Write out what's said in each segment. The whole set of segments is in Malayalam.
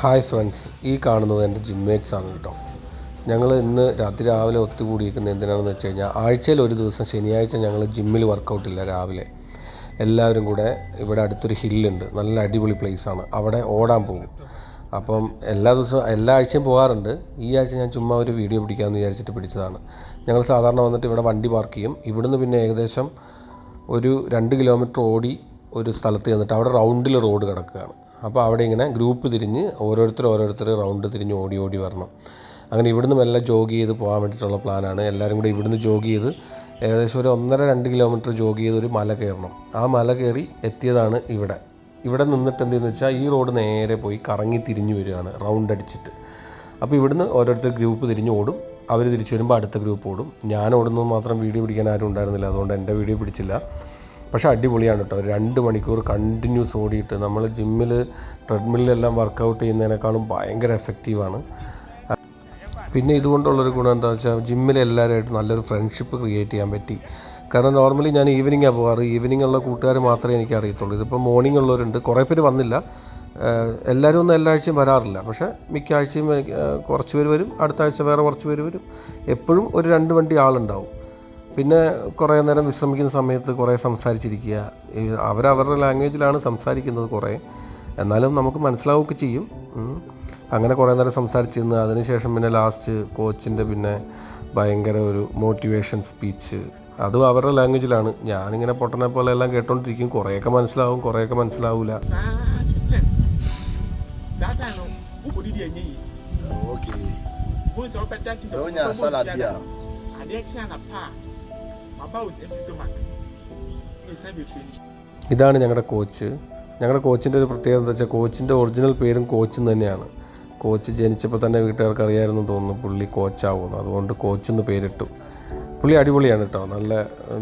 ഹായ് ഫ്രണ്ട്സ് ഈ കാണുന്നത് എന്റെ ജിമ്മേറ്റ്സ് ആണ് കേട്ടോ. ഞങ്ങൾ ഇന്ന് രാത്രി രാവിലെ ഒത്തുകൂടിയിരിക്കുന്നത് എന്തിനാണെന്ന് വെച്ച് കഴിഞ്ഞാൽ ആഴ്ചയിൽ ഒരു ദിവസം ശനിയാഴ്ച ഞങ്ങൾ ജിമ്മിൽ വർക്കൗട്ടില്ല രാവിലെ. എല്ലാവരും കൂടെ ഇവിടെ അടുത്തൊരു ഹില്ലുണ്ട് നല്ല അടിപൊളി പ്ലേസാണ് അവിടെ ഓടാൻ പോകും. അപ്പം എല്ലാ ദിവസവും എല്ലാ ആഴ്ചയും പോകാറുണ്ട്. ഈ ആഴ്ച ഞാൻ ചുമ്മാ ഒരു വീഡിയോ പിടിക്കാമെന്ന് വിചാരിച്ചിട്ട് പിടിച്ചതാണ്. ഞങ്ങൾ സാധാരണ വന്നിട്ട് ഇവിടെ വണ്ടി പാർക്ക് ചെയ്യും. ഇവിടുന്ന് പിന്നെ ഏകദേശം ഒരു രണ്ട് കിലോമീറ്റർ ഓടി ഒരു സ്ഥലത്ത് ചെന്നിട്ട് അവിടെ റൗണ്ടിൽ റോഡ് കിടക്കുകയാണ്. അപ്പോൾ അവിടെ ഇങ്ങനെ ഗ്രൂപ്പ് തിരിഞ്ഞ് ഓരോരുത്തർ ഓരോരുത്തർ റൗണ്ട് തിരിഞ്ഞ് ഓടി ഓടി വരണം. അങ്ങനെ ഇവിടുന്ന് മെല്ലെ ജോഗ് ചെയ്ത് പോകാൻ വേണ്ടിയിട്ടുള്ള പ്ലാനാണ് എല്ലാവരും കൂടി ഇവിടുന്ന് ജോഗ് ചെയ്ത് ഏകദേശം ഒരു ഒന്നര രണ്ട് കിലോമീറ്റർ ജോഗ് ചെയ്ത് ഒരു മല കയറണം. ആ മല കയറി എത്തിയതാണ് ഇവിടെ. ഇവിടെ നിന്നിട്ട് എന്തെന്ന് വെച്ചാൽ ഈ റോഡ് നേരെ പോയി കറങ്ങി തിരിഞ്ഞു വരികയാണ് റൗണ്ട് അടിച്ചിട്ട്. അപ്പോൾ ഇവിടുന്ന് ഓരോരുത്തർ ഗ്രൂപ്പ് തിരിഞ്ഞ് ഓടും. അവർ തിരിച്ചു വരുമ്പോൾ അടുത്ത ഗ്രൂപ്പ് ഓടും. ഞാൻ ഓടുന്നത് മാത്രം വീഡിയോ പിടിക്കാൻ ആരും ഉണ്ടായിരുന്നില്ല. അതുകൊണ്ട് എന്റെ വീഡിയോ പിടിച്ചില്ല. പക്ഷേ അടിപൊളിയാണ് കേട്ടോ. രണ്ട് മണിക്കൂർ കണ്ടിന്യൂസ് ഓടിയിട്ട് നമ്മൾ ജിമ്മിൽ ട്രെഡ്മില്ലെല്ലാം വർക്കൗട്ട് ചെയ്യുന്നതിനേക്കാളും ഭയങ്കര എഫക്റ്റീവാണ് പിന്നെ ഇതുകൊണ്ടുള്ളൊരു ഗുണം എന്താ വെച്ചാൽ ജിമ്മിൽ എല്ലാവരുമായിട്ട് നല്ലൊരു ഫ്രണ്ട്ഷിപ്പ് ക്രിയേറ്റ് ചെയ്യാൻ പറ്റി. കാരണം നോർമലി ഞാൻ ഈവനിങ്ങാണ് പോകാറ്. ഈവനിങ് ഉള്ള കൂട്ടുകാർ മാത്രമേ എനിക്ക് അറിയത്തുള്ളൂ. ഇതിപ്പോൾ മോർണിംഗ് ഉള്ളവരുണ്ട്. കുറേ പേര് വന്നില്ല. എല്ലാവരും ഒന്നും എല്ലാ ആഴ്ചയും വരാറില്ല. പക്ഷേ മിക്ക ആഴ്ചയും കുറച്ച് പേര് വരും. അടുത്ത ആഴ്ച വേറെ കുറച്ച് പേര് വരും. എപ്പോഴും ഒരു രണ്ട് വണ്ടി ആളുണ്ടാവും. പിന്നെ കുറേ നേരം വിശ്രമിക്കുന്ന സമയത്ത് കുറേ സംസാരിച്ചിരിക്കുക. അവരവരുടെ ലാംഗ്വേജിലാണ് സംസാരിക്കുന്നത് കുറേ. എന്നാലും നമുക്ക് മനസ്സിലാവുകയൊക്കെ ചെയ്യും. അങ്ങനെ കുറേ നേരം സംസാരിച്ചിരുന്ന് അതിനുശേഷം പിന്നെ ലാസ്റ്റ് കോച്ചിന്റെ പിന്നെ ഭയങ്കര ഒരു മോട്ടിവേഷൻ സ്പീച്ച്. അതും അവരുടെ ലാംഗ്വേജിലാണ്. ഞാനിങ്ങനെ പൊട്ടനെ പോലെ എല്ലാം കേട്ടോണ്ടിരിക്കും. കുറേയൊക്കെ മനസ്സിലാവും കുറേയൊക്കെ മനസ്സിലാവില്ല saa ഇതാണ് ഞങ്ങളുടെ കോച്ച്. ഞങ്ങളുടെ കോച്ചിന്റെ ഒരു പ്രത്യേകത എന്താ വെച്ചാൽ കോച്ചിന്റെ ഒറിജിനൽ പേരും കോച്ചും തന്നെയാണ്. കോച്ച് ജനിച്ചപ്പോൾ തന്നെ വീട്ടുകാർക്ക് അറിയാമായിരുന്നു തോന്നുന്നു പുള്ളി കോച്ചാവുന്നു അതുകൊണ്ട് കോച്ചെന്ന് പേരിട്ടു. പുള്ളി അടിപൊളിയാണ് കേട്ടോ നല്ല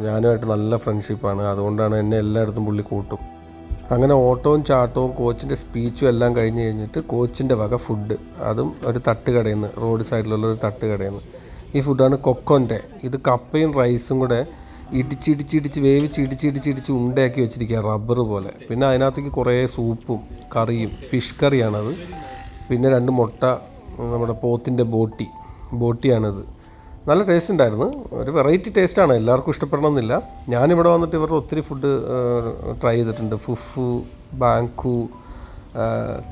ഞാനുമായിട്ട് നല്ല ഫ്രണ്ട്ഷിപ്പാണ്. അതുകൊണ്ടാണ് എന്നെ എല്ലായിടത്തും പുള്ളി കൂട്ടും. അങ്ങനെ ഓട്ടവും ചാട്ടവും കോച്ചിന്റെ സ്പീച്ചും എല്ലാം കഴിഞ്ഞ് കഴിഞ്ഞിട്ട് കോച്ചിന്റെ വക ഫുഡ്. അതും ഒരു തട്ടുകടയിൽ നിന്ന് റോഡ് സൈഡിലുള്ള ഒരു തട്ടുകടയിൽ നിന്ന് ഈ ഫുഡാണ് കൊക്കോന്റെ. ഇത് കപ്പയും റൈസും കൂടെ ഇടിച്ചിടിച്ചിടിച്ച് വേവിച്ച് ഇടിച്ചിടിച്ചിടിച്ച് ഉണ്ടയാക്കി വെച്ചിരിക്കുക റബ്ബർ പോലെ. പിന്നെ അതിനകത്തേക്ക് കുറേ സൂപ്പും കറിയും ഫിഷ് കറിയാണത്. പിന്നെ രണ്ട് മുട്ട നമ്മുടെ പോത്തിന്റെ ബോട്ടി. ബോട്ടിയാണിത്. നല്ല ടേസ്റ്റ് ഉണ്ടായിരുന്നു. ഒരു വെറൈറ്റി ടേസ്റ്റാണ് എല്ലാവർക്കും ഇഷ്ടപ്പെടണമെന്നില്ല. ഞാനിവിടെ വന്നിട്ട് ഇവരുടെ ഒത്തിരി ഫുഡ് ട്രൈ ചെയ്തിട്ടുണ്ട്. ഫുഫു ബാങ്കു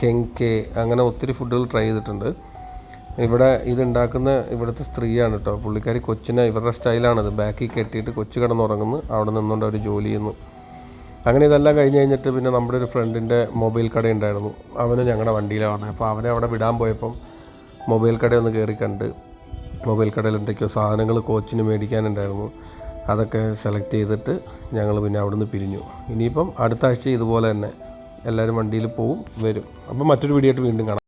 കെങ്കെ അങ്ങനെ ഒത്തിരി ഫുഡുകൾ ട്രൈ ചെയ്തിട്ടുണ്ട്. ഇവിടെ ഇതുണ്ടാക്കുന്ന ഇവിടുത്തെ സ്ത്രീയാണ് കേട്ടോ പുള്ളിക്കാരി കൊച്ചിനെ ഇവരുടെ സ്റ്റൈലാണത്. ബാക്കിൽ കെട്ടിയിട്ട് കൊച്ചു കിടന്നുറങ്ങുന്നു. അവിടെ നിന്നുകൊണ്ട് അവർ ജോലി ചെയ്യുന്നു. അങ്ങനെ ഇതെല്ലാം കഴിഞ്ഞ് കഴിഞ്ഞിട്ട് പിന്നെ നമ്മുടെ ഒരു ഫ്രണ്ടിന്റെ മൊബൈൽ കട ഉണ്ടായിരുന്നു. അവന് ഞങ്ങളുടെ വണ്ടിയിലാണ് അപ്പോൾ അവനെ അവിടെ വിടാൻ പോയപ്പം മൊബൈൽ കടയൊന്ന് കയറി കണ്ട് മൊബൈൽ കടയിൽ എന്തൊക്കെയോ സാധനങ്ങൾ കോച്ചിന് മേടിക്കാനുണ്ടായിരുന്നു. അതൊക്കെ സെലക്ട് ചെയ്തിട്ട് ഞങ്ങൾ പിന്നെ അവിടുന്ന് പിരിഞ്ഞു. ഇനിയിപ്പം അടുത്ത ആഴ്ച ഇതുപോലെ തന്നെ എല്ലാവരും വണ്ടിയിൽ പോവും വരും. അപ്പം മറ്റൊരു വീഡിയോ ആയിട്ട് വീണ്ടും കാണാം.